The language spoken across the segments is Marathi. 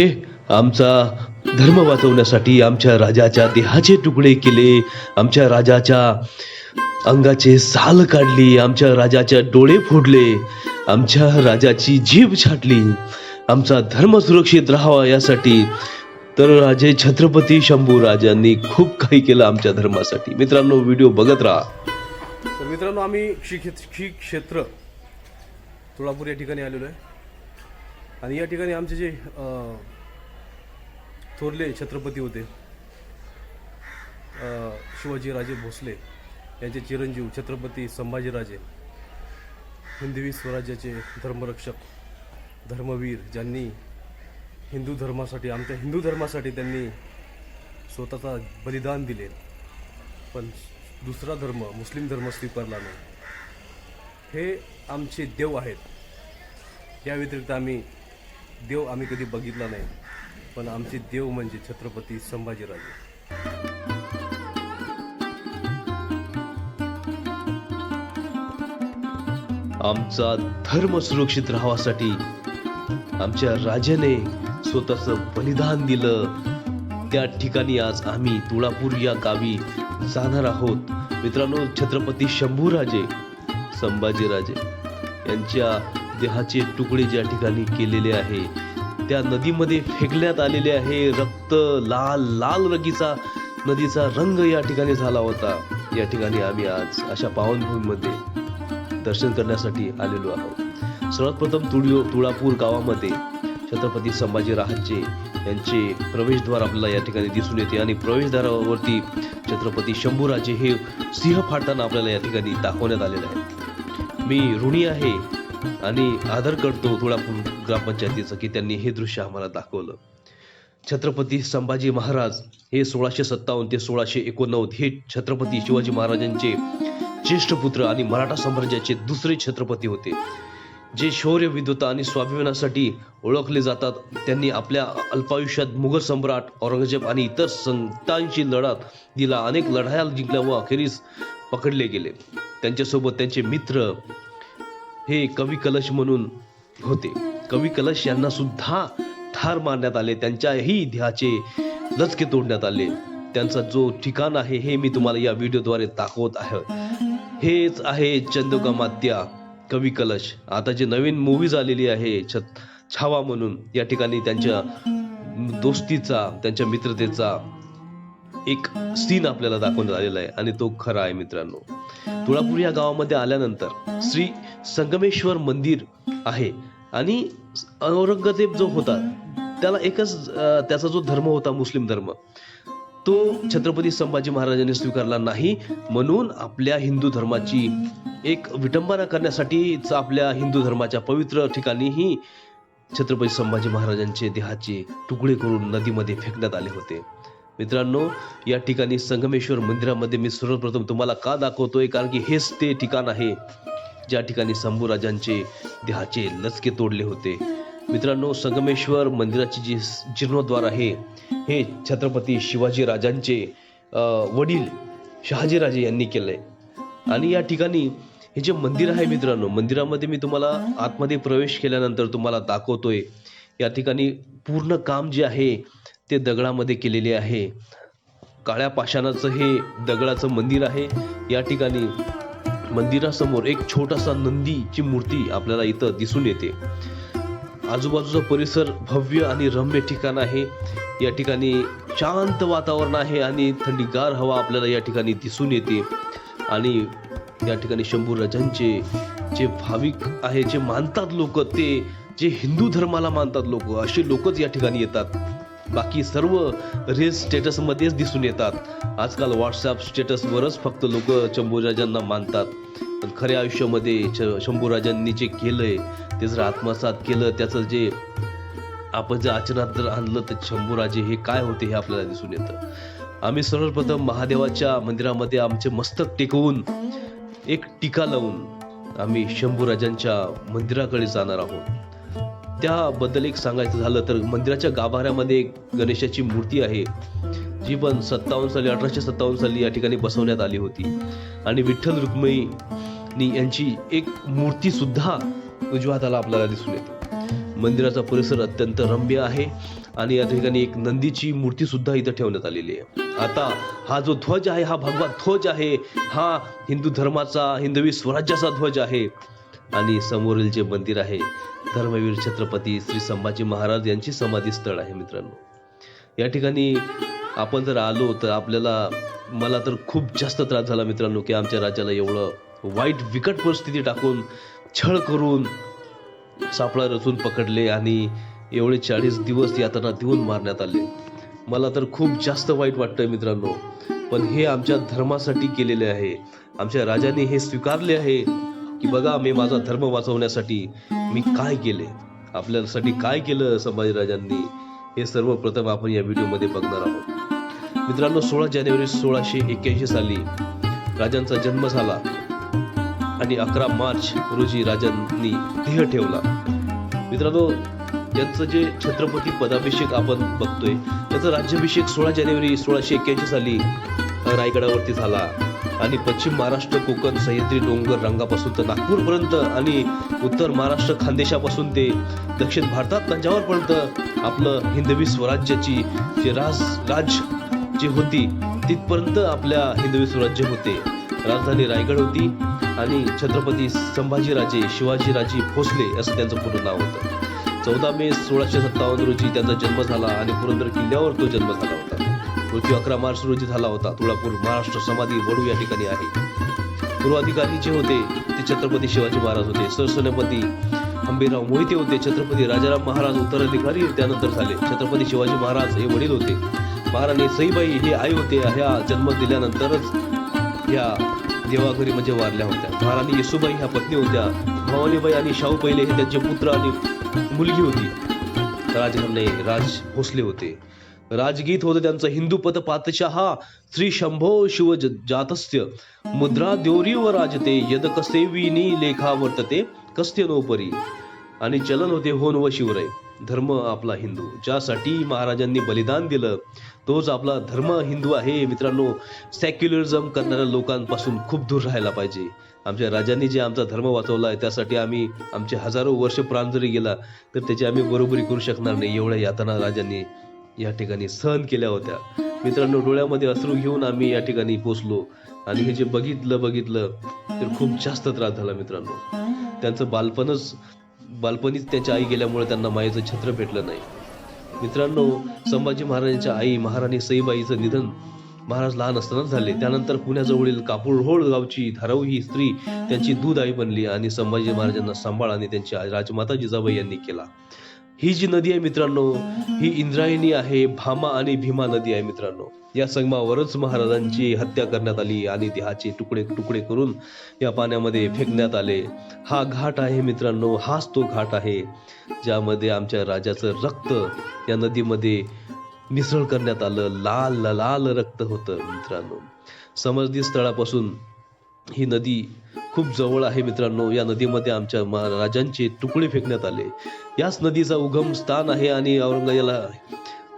आमचा धर्म वाचवण्यासाठी आमच्या राजाच्या देहाचे तुकडे केले. आमच्या राजाच्या अंगाचे साल काढली. आमच्या राजाच्या डोळे फोडले. आमच्या राजाची जीभ छाटली. आमचा धर्म सुरक्षित राहावा यासाठी. तर राजे छत्रपती शंभू राजांनी खूप काही केलं आमच्या धर्मासाठी. मित्रांनो व्हिडिओ बघत राहा. तर मित्रांनो आम्ही श्री क्षेत्र श्री क्षेत्र तुळापूर या ठिकाणी आलेलो आहे. आणि या ठिकाणी आमचे जे थोरले छत्रपती होते शिवाजीराजे भोसले यांचे चिरंजीव छत्रपती संभाजीराजे हिंदवी स्वराज्याचे धर्मरक्षक धर्मवीर ज्यांनी हिंदू धर्मासाठी आमच्या हिंदू धर्मासाठी त्यांनी स्वतःचा बलिदान दिले. पण दुसरा धर्म मुस्लिम धर्म स्वीकारला नाही. हे आमचे देव आहेत. या व्यतिरिक्त आम्ही देव आम्ही कधी बघितला नाही पण आमचे देव म्हणजे छत्रपती संभाजीराजे. आमचा धर्म सुरक्षित राहावासाठी आमच्या राजाने स्वतःच बलिदान दिलं. त्या ठिकाणी आज आम्ही तुळापूर या गावी जाणार आहोत. मित्रांनो छत्रपती शंभूराजे संभाजीराजे यांच्या देहाचे तुकडे ज्या ठिकाणी केलेले आहे त्या नदीमध्ये फेकण्यात आलेले आहे रक्त लाल लाल रंगीचा नदीचा रंग या ठिकाणी झाला होता. या ठिकाणी आम्ही आज अशा पावनभूमीमध्ये दर्शन करण्यासाठी आलेलो आहोत. सर्वात प्रथम तुळियो तुळापूर गावामध्ये छत्रपती संभाजी राहाचे यांचे प्रवेशद्वार आपल्याला या ठिकाणी दिसून येते आणि प्रवेशद्वारावरती छत्रपती शंभूराजे हे सिंह फाडताना आपल्याला या ठिकाणी दाखवण्यात आलेले आहे मी ऋणी आहे. आणि आदर करतो तुळापूर ग्रामपंचायतीचं की त्यांनी हे दृश्य आम्हाला दाखवलं. छत्रपती संभाजी महाराज हे सोळाशे सत्तावन्न ते सोळाशे एकोणनव्वद हे छत्रपती शिवाजी महाराजांचे ज्येष्ठ पुत्र आणि मराठा साम्राज्याचे दुसरे छत्रपती होते. जे शौर्य विद्वता आणि स्वाभिमानासाठी ओळखले जातात त्यांनी आपल्या अल्पायुष्यात मुघल सम्राट औरंगजेब आणि इतर संतांशी लढत दिला. अनेक लढाया जिंकल्या व अखेरीस पकडले गेले. त्यांच्यासोबत त्यांचे मित्र हे कवी कलश म्हणून होते. कवी कलश यांना सुद्धा ठार मारण्यात आले. त्यांच्याही ध्याचे लचके तोडण्यात आले. त्यांचा जो ठिकाण आहे हे मी तुम्हाला या व्हिडिओद्वारे दाखवत आहे. हेच आहे चंदोगमात्या कवी कलश. आता जे नवीन मूवी झालेली आहे छत छावा म्हणून या ठिकाणी त्यांच्या दोस्तीचा त्यांच्या मित्रतेचा एक सीन आपल्याला दाखवण्यात आलेला आहे. आणि तो खरा आहे मित्रांनो. तुळापूर या गावामध्ये आल्यानंतर श्री संगमेश्वर मंदिर आहे. आणि औरंगजेब जो होता त्याला एकच त्याचा जो धर्म होता मुस्लिम धर्म तो छत्रपती संभाजी महाराजांनी स्वीकारला नाही. म्हणून आपल्या हिंदू धर्माची एक विटंबना करण्यासाठीच आपल्या हिंदू धर्माच्या पवित्र ठिकाणीही छत्रपती संभाजी महाराजांचे देहाचे तुकडे करून नदीमध्ये फेकण्यात आले होते. मित्रांनो या ठिकाणी संगमेश्वर मंदिरामध्ये मी सर्वप्रथम तुम्हाला का दाखवतोय? कारण की हेच ते ठिकाण आहे. ज्या ठिकाणी शंभूराजांचे देहाचे लचके तोडले होते. मित्रांनो संगमेश्वर मंदिराची जी जीर्णोद्वार आहे हे छत्रपती शिवाजी राजांचे वडील शहाजीराजे यांनी केलंय. आणि या ठिकाणी हे जे मंदिर आहे मित्रांनो मंदिरामध्ये मी तुम्हाला आतमध्ये प्रवेश केल्यानंतर तुम्हाला दाखवतोय या ठिकाणी पूर्ण काम जे आहे ते दगडामध्ये केलेले आहे. काळ्या पाषाणाचं हे दगडाचं मंदिर आहे. या ठिकाणी मंदिरासमोर एक छोटासा नंदीची मूर्ती आपल्याला इथं दिसून येते. आजूबाजूचा परिसर भव्य आणि रम्य ठिकाण आहे. या ठिकाणी शांत वातावरण आहे आणि थंडीगार हवा आपल्याला या ठिकाणी दिसून येते. आणि या ठिकाणी शंभू राजांचे जे भाविक आहे जे मानतात लोक ते जे हिंदू धर्माला मानतात लोक असे लोकच या ठिकाणी येतात. बाकी सर्व रेस स्टेटसमध्येच दिसून येतात. आजकाल व्हॉट्सअप स्टेटसवरच फक्त लोक शंभूराजांना मानतात. पण खऱ्या आयुष्यामध्ये श- शंभूराजांनी जे केलंय ते जर आत्मसात केलं त्याचं जे आपण जर आचरणात जर आणलं तर शंभूराजे हे काय होते हे आपल्याला दिसून येतं. आम्ही सर्वप्रथम महादेवाच्या मंदिरामध्ये आमचे मस्तक टेकवून एक टीका लावून आम्ही शंभूराजांच्या मंदिराकडे जाणार आहोत. त्याबद्दल एक सांगायचं झालं तर मंदिराच्या गाभाऱ्यामध्ये एक गणेशाची मूर्ती आहे जी पण सत्तावन्न साली अठराशे सत्तावन्न साली या ठिकाणी बसवण्यात आली होती. आणि विठ्ठल रुक्मिणी यांची एक मूर्ती सुद्धा उजव्या हाताला आपल्याला दिसून येते. मंदिराचा परिसर अत्यंत रम्य आहे आणि या ठिकाणी एक नंदीची मूर्ती सुद्धा इथं ठेवण्यात आलेली आहे. आता हा जो ध्वज आहे हा भगवा ध्वज आहे हा हिंदू धर्माचा हिंदवी स्वराज्याचा ध्वज आहे. आणि समोरील जे मंदिर आहे धर्मवीर छत्रपती श्री संभाजी महाराज यांची समाधी स्थळ आहे मित्रांनो. या ठिकाणी आपण जर आलो तर आपल्याला मला तर खूप जास्त त्रास झाला मित्रांनो की आमच्या राज्याला एवढं वाईट विकट परिस्थिती टाकून छळ करून सापळा रचून पकडले आणि एवढे चाळीस दिवस यातना देऊन मारण्यात आले. मला तर खूप जास्त वाईट वाटतंय मित्रांनो पण हे आमच्या धर्मासाठी केलेले आहे. आमच्या राजाने हे स्वीकारले आहे की बघा मी माझा धर्म वाचवण्यासाठी मी काय केले? आपल्यासाठी काय केलं संभाजीराजांनी हे सर्वप्रथम आपण या व्हिडिओमध्ये बघणार आहोत. मित्रांनो सोळा जानेवारी सोळाशे एक्क्याऐंशी साली राजांचा जन्म झाला. आणि अकरा मार्च रोजी राजांनी देह ठेवला. मित्रांनो यांचं जे छत्रपती पदाभिषेक आपण बघतोय त्याचा राज्याभिषेक सोळा जानेवारी सोळाशे एक्क्याऐंशी साली रायगडावरती झाला. आणि पश्चिम महाराष्ट्र कोकण सह्याद्री डोंगर रंगापासून तर नागपूरपर्यंत आणि उत्तर महाराष्ट्र खानदेशापासून ते दक्षिण भारतात तंजावरपर्यंत आपलं हिंदवी स्वराज्याची जे राज राज जी होती तिथपर्यंत आपल्या हिंदवी स्वराज्य होते. राजधानी रायगड होती. आणि छत्रपती संभाजीराजे शिवाजीराजे भोसले असं त्यांचं पूर्ण नाव होतं. चौदा मे सोळाशे सत्तावन्न रोजी त्यांचा जन्म झाला आणि पुरंदर किल्ल्यावर तो जन्म झाला होता. मृत्यू अकरा मार्च रोजी झाला होता. तुळापूर महाराष्ट्र समाधी वडू या ठिकाणी आहे. पूर्वाधिकारी जे होते ते छत्रपती शिवाजी महाराज होते. सरसेनापती अंबेराव मोहिते होते. छत्रपती राजाराम महाराज उत्तराधिकारी त्यानंतर झाले. छत्रपती शिवाजी महाराज हे वडील होते. महाराणी सईबाई हे आई होते. ह्या जन्म दिल्यानंतरच या देवाघरी म्हणजे वारल्या होत्या. महाराणी येसुबाई ह्या पत्नी होत्या. भवानीबाई आणि शाहू पहिले हे त्यांचे पुत्र आणि मुलगी होती. राजघरणे राज भोसले होते. राजगीत होतं त्यांचं. हिंदू पद पातशहा श्री शंभो शिव जातस्य. मुद्रा द्योरीव राजते. यद कसेविनी लेखा वर्तते. कस्त्य नोपरी आणि चलन होते होन व शिवराय धर्म आपला हिंदू. ज्यासाठी महाराजांनी बलिदान दिलं तोच आपला धर्म हिंदू आहे. मित्रांनो सेक्युलरिझम करणाऱ्या लोकांपासून खूप दूर राहायला पाहिजे. आमच्या राजांनी जे आमचा धर्म वाचवला आहे त्यासाठी आम्ही आमचे हजारो वर्ष प्राण जरी गेला तर त्याची आम्ही बरोबरी करू शकणार नाही. एवढ्या यातना राजांनी या ठिकाणी सहन केल्या होत्या. मित्रांनो डोळ्यामध्ये अश्रू घेऊन आम्ही या ठिकाणी पोचलो. आणि हे जे बघितलं बघितलं तर खूप जास्त त्रास झाला मित्रांनो. त्यांचं बालपणच बालपणीच त्यांच्या आई गेल्यामुळे त्यांना मायेचं छत्र भेटलं नाही. मित्रांनो संभाजी महाराजांच्या आई महाराणी सईबाईचं निधन महाराज लहान असतानाच झाले. त्यानंतर पुण्याजवळील कापूरहोळ गावची धाराऊ ही स्त्री त्यांची दूध आई बनली आणि संभाजी महाराजांना सांभाळ आणि त्यांची राजमाता जिजाबाई यांनी केला. ही जी नदी आहे मित्रांनो ही इंद्रायणी आहे भामा आणि भीमा नदी आहे मित्रांनो. या संगमावरच महाराजांची हत्या करण्यात आली आणि देहाचे तुकडे तुकडे करून या पाण्यामध्ये फेकण्यात आले. हा घाट आहे मित्रांनो हाच तो घाट आहे ज्यामध्ये आमच्या राजाचं रक्त या नदीमध्ये मिसळ करण्यात आलं. लाल लाल रक्त होतं मित्रांनो. समजदी स्थळापासून ही नदी खूप जवळ आहे मित्रांनो. या नदीमध्ये आमच्या महाराजांचे तुकडे फेकण्यात आले. याच नदीचा उगम स्थान आहे आणि औरंगजेला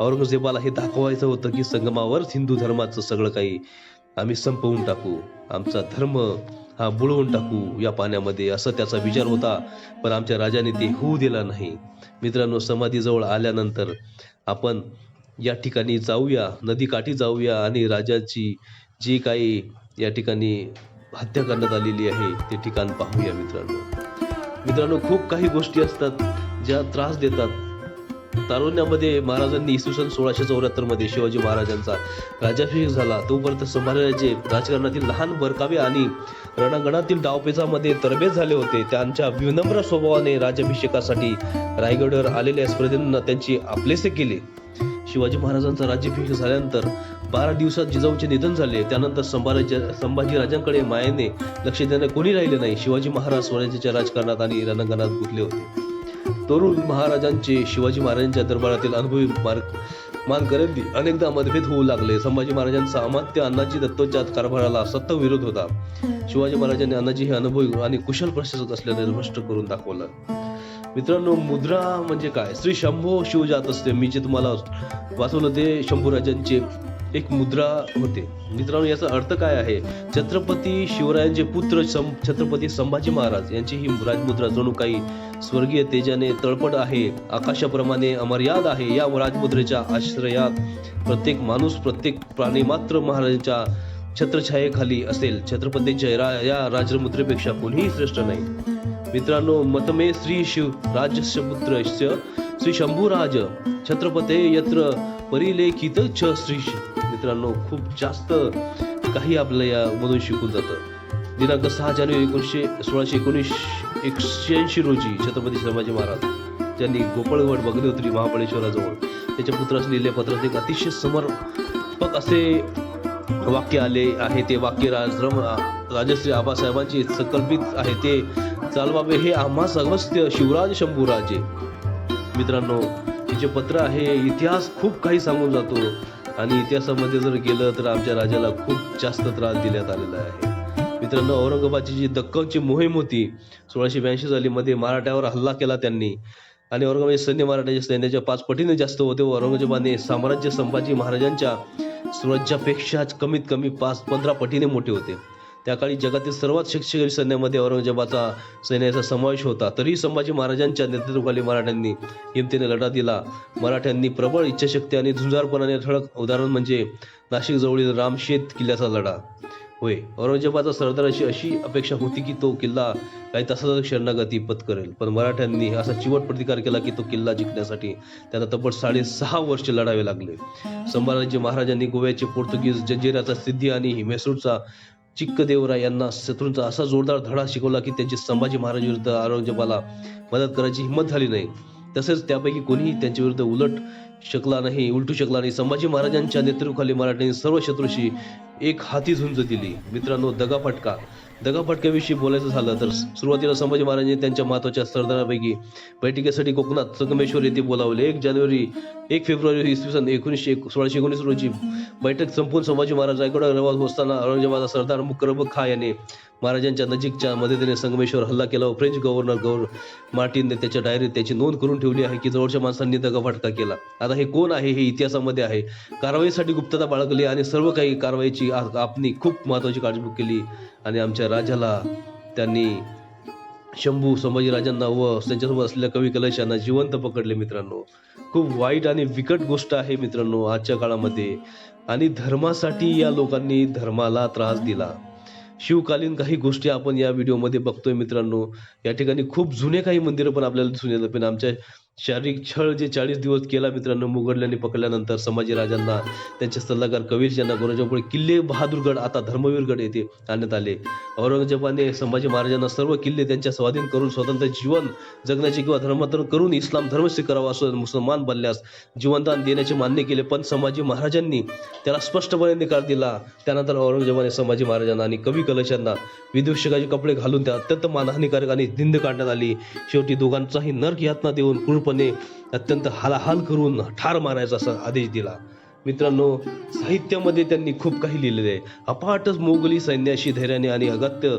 औरंगजेबाला हे दाखवायचं होतं की संगमावरच हिंदू धर्माचं सगळं काही आम्ही संपवून टाकू. आमचा धर्म हा बुळवून टाकू या पाण्यामध्ये असं त्याचा विचार होता. पण आमच्या राजाने ते होऊ दिला नाही. मित्रांनो समाधीजवळ आल्यानंतर आपण या ठिकाणी जाऊया नदीकाठी जाऊया आणि राजाची जी काही या ठिकाणी हत्या करण्यात आलेली आहे ते ठिकाण पाहूया मित्रांनो. मित्रांनो खूप काही गोष्टी असतात ज्या त्रास देतात. तारुण्यामध्ये महाराजांनी इसवी सन सोळाशे चौऱ्याहत्तरमध्ये शिवाजी महाराजांचा राज्याभिषेक झाला. तोपर्यंत संभाजीराजे राजकारणातील लहान बरकावे आणि रणांगणातील डावपेचामध्ये तरबेज झाले होते. त्यांच्या विनम्र स्वभावाने राज्याभिषेकासाठी रायगडवर आलेल्या स्पर्धेंना त्यांची आपलेसे केले. शिवाजी महाराजांचा राज्याभिषेक झाल्यानंतर बारा दिवसात जिजाऊचे निधन झाले. त्यानंतर संभाजी संभाजीराजांकडे मायेने लक्ष देणे कोणी राहिले नाही. शिवाजी महाराज स्वराज्याच्या राजकारणात आणि रणांगणात गुंतले होते. तरुण महाराजांचे शिवाजी महाराजांच्या दरबारातील अनुभवी मार्ग मानकऱ्यांनी अनेकदा मतभेद होऊ लागले. संभाजी महाराजांचा अमात्य अण्णाजी दत्तोच्या कारभाराला सत्ता विरोध होता. शिवाजी महाराजांनी अण्णाजी हे अनुभवी आणि कुशल प्रशासक असल्याने स्पष्ट करून दाखवलं. मित्रांनो मुद्रा म्हणजे काय? श्री शंभो शिवजात असते. मी जे तुम्हाला वाचवलं ते शंभूराजांचे एक मुद्रा होते. मित्रांनो याचा अर्थ काय आहे? छत्रपती शिवरायांचे पुत्र छत्रपती संभाजी महाराज यांची ही राजमुद्रा जणू काही स्वर्गीय तेजाने तळपट आहे. आकाशाप्रमाणे अमर्याद आहे. या राजमुद्रेच्या आश्रयात प्रत्येक माणूस प्रत्येक प्राणी मात्र महाराजांच्या छत्रछायेखाली असेल. छत्रपतींच्या रा- या राजमुद्रेपेक्षा कोणीही श्रेष्ठ नाही. मित्रांनो मतमे श्री शिव राजपुत्र श्री शंभूराज छत्रपते यत्र परिलेखित छ श्री मित्रांनो खूप जास्त काही आपलं यामधून शिकून जातं. दिनांक सहा जानेवारी एकोणीसशे सोळाशे एकोणीस एकशेऐंशी रोजी छत्रपती संभाजी महाराज ज्यांनी गोपाळगड बघली महाबळेश्वराजवळ त्याच्या पुत्रास लिहिल्या पत्रात एक अतिशय समर्पक असे वाक्य आले आहे. ते वाक्य राजरम राजश्री आबासाहेबांचे संकल्पित आहे. ते चालवावे हे आम्हा अगस्त्य शिवराज शंभूराजे. मित्रांनो हे जे पत्र आहे इतिहास खूप काही सांगून जातो. आणि इतिहासामध्ये जर गेलं तर आमच्या राजाला खूप जास्त त्रास देण्यात आलेला आहे. मित्रांनो औरंगाबादची जी दक्कनची मोहीम होती सोळाशे ब्याऐंशी साली मध्ये मराठ्यावर हल्ला केला त्यांनी. आणि औरंगाबाद सैन्य मराठ्याच्या सैन्याच्या पाच पटीने जास्त होते. व औरंगजेबाने साम्राज्य संभाजी महाराजांच्या स्वराज्यापेक्षा कमीत कमी पाच पंधरा पटीने मोठे होते. त्या काळी जगातील सर्वात शक्तिशाली सैन्यामध्ये औरंगजेबाचा सैन्याचा समावेश होता. तरीही संभाजी महाराजांच्या नेतृत्वाखाली मराठ्यांनी हिमतीने लढा दिला. मराठ्यांनी प्रबळ इच्छाशक्ती आणि झुंजारपणाने ठळक उदाहरण म्हणजे नाशिकजवळील रामशेत किल्ल्याचा लढा. होय औरंगजेबाचा सरदाराची अशी अपेक्षा होती की तो किल्ला काही तासात शरणागती पत्करेल पण मराठ्यांनी असा चिवट प्रतिकार केला की तो किल्ला जिंकण्यासाठी त्यांना तब्बल साडेसहा वर्ष लढावे लागले. संभाजी महाराजांनी गोव्याचे पोर्तुगीज जंजिराचा सिद्धी आणि म्हैसूरचा चिक्कदेवरा यांना शत्रूंचा असा जोरदार धडा शिकवला की त्यांची संभाजी महाराज विरुद्ध औरंगजेबाला मदत करायची हिंमत झाली नाही. तसेच त्यापैकी कोणीही त्यांच्या विरुद्ध उलट शकला नाही उलटू शकला नाही. संभाजी महाराजांच्या नेतृत्वाखाली मराठ्यांनी सर्व शत्रूशी एक हाती झुंज दिली मित्रांनो दगाफटका. दगाफटक्याविषयी बोलायचं झालं तर सुरुवातीला संभाजी महाराजांनी त्यांच्या महत्त्वाच्या सरदारापैकी बैठकीसाठी कोकणात संगमेश्वर येथे बोलावले. एक जानेवारी एक फेब्रुवारी इसवी सन एकोणीसशे एक- सोळाशे एकोणीस रोजी बैठक संपून संभाजी महाराज रायगडावर रवाज असताना औरंगजेबाचा सरदार मुकरब खा याने महाराजांच्या नजीकच्या मदतीने संगमेश्वर हल्ला केला व फ्रेंच गव्हर्नर गौर मार्टिनने त्याच्या डायरीत त्याची नोंद करून ठेवली आहे की जवळच्या माणसांनी दगाफटका केला. आता हे कोण आहे? हे इतिहासामध्ये आहे. कारवाईसाठी गुप्तता बाळगली आणि सर्व काही कारवाईची आपणी खूप महत्वाची काळजी केली आणि आमच्या राजाला त्यांनी शंभू संभाजीराजांना व त्यांच्यासोबत असलेल्या कवी कलश यांना जिवंत पकडले मित्रांनो. खूप वाईट आणि विकट गोष्ट आहे मित्रांनो आजच्या काळामध्ये. आणि धर्मासाठी या लोकांनी धर्माला त्रास दिला. शिवकालीन काही गोष्टी आपण या व्हिडिओमध्ये बघतोय मित्रांनो. या ठिकाणी खूप जुने काही मंदिरं पण आपल्याला दिसून येतात. पण आमच्या शारीरिक छळ जे चाळीस दिवस केला मित्रांनो मुघडल्यांनी पकडल्यानंतर संभाजीराजांना त्यांचे सल्लागार कवीर यांना गौरवपुढे किल्ले बहादूरगड आता धर्मवीरगड येथे आणण्यात आले. औरंगजेबाने संभाजी महाराजांना सर्व किल्ले त्यांच्या स्वाधीन करून स्वतंत्र जीवन जगण्याचे किंवा धर्मांतरण करून इस्लाम धर्म स्वीकारावा असून मुसलमान बनल्यास जीवनदान देण्याचे मान्य केले. पण संभाजी महाराजांनी त्याला स्पष्टपणे निकाल दिला. त्यानंतर औरंगजेबाने संभाजी महाराजांना आणि कवी कलशांना विदूषकाचे कपडे घालून त्या अत्यंत मानहानिकारक आणि निंद काढण्यात आली. शेवटी दोघांचाही नरक यातना देऊन क्रूरपणे अत्यंत हालाहाल करून ठार मारायचा असा आदेश दिला. मित्रांनो साहित्यामध्ये त्यांनी खूप काही लिहिलेले आहे. अपाटच मोगली सैन्याशी धैर्याने आणि अगत्य